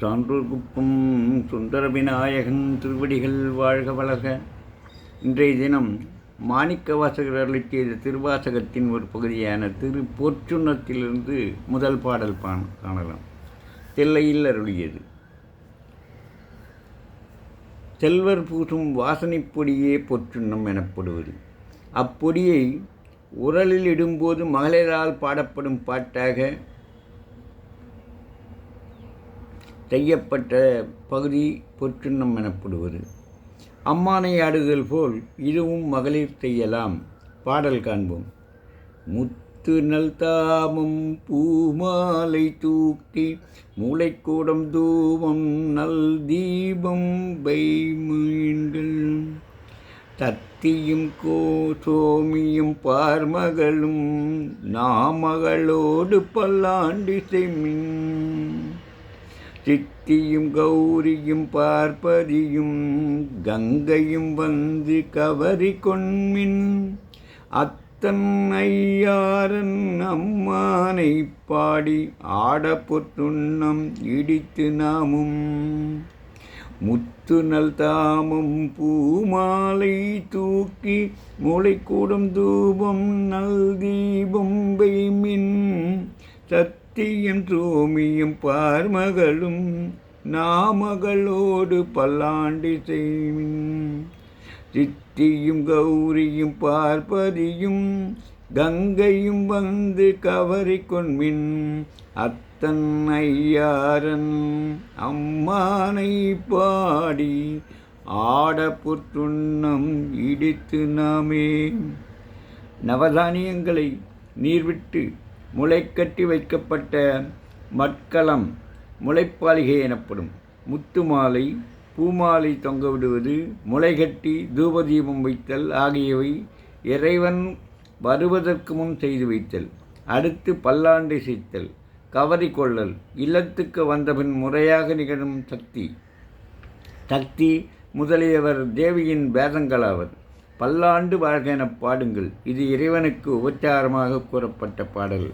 சான்றூர் குப்பம் சுந்தர விநாயகன் திருவடிகள் வாழ்க வளர்க. இன்றைய தினம் மாணிக்க வாசகர் செய்த திருவாசகத்தின் ஒரு பகுதியான திரு பொற்சுண்ணத்திலிருந்து முதல் பாடல் பான் காணலாம். தெல்லையில் அருளியது. செல்வர் பூசும் வாசனைப் பொடியே பொற்றுண்ணம் எனப்படுவது. அப்பொடியை உரலில் இடும்போது மகளிரால் பாடப்படும் பாட்டாக செய்யப்பட்ட பகுதி பொற்றுண்ணம் எனப்படுவது. அம்மானை ஆடுதல் போல் இதுவும் மகளிர் செய்யலாம். பாடல் காண்போம். முத்து நல் தாமம் பூமாலை தூக்கி மூளைக்கூடம் தூவம் நல் தீபம் பைமீன்கள் தத்தியும் கோ சோமியும் பார்மகளும் நாமகளோடு பல்லாண்டு செம்மின் சித்தியும் கௌரியும் பார்ப்பதியும் கங்கையும் வந்து கவரி கொண்மின் அத்தன் ஐயாரன் அம்மானை பாடி ஆடப்பொத்துண்ணம் இடித்து நாமும். முத்து நல் தாமும் பூமாலை தூக்கி மூளைக்கூடும் தூபம் நல் தீபம் பெய்மின் வைமின் பக்தியின் சோமியும் பார்மகளும் நாமகளோடு பல்லாண்டு செய்மின் சித்தியும் கௌரியும் பார்ப்பதியும் கங்கையும் வந்து கவரி கொன்மின் அத்தன் ஐயாரன் அம்மானை பாடி ஆடப்புற்றுண்ணம் இடித்து நாமே. நவதானியங்களை நீர்விட்டு முளைக்கட்டி வைக்கப்பட்ட மட்களம் முளைப்பாளிகை எனப்படும். முத்து மாலை பூமாலை தொங்கவிடுவது முளைகட்டி தூபதீபம் வைத்தல் ஆகியவை இறைவன் வருவதற்கு முன் செய்து வைத்தல். அடுத்து பல்லாண்டு செய்தல் கவரி கொள்ளல் இல்லத்துக்கு வந்தபின் முறையாக நிகழும் சக்தி. சக்தி முதலியவர் தேவியின் பேதங்களாவர் பல்லாண்டு வாழ்க எனப் பாடுங்கள். இது இறைவனுக்கு உபச்சாரமாக கூறப்பட்ட பாடல்.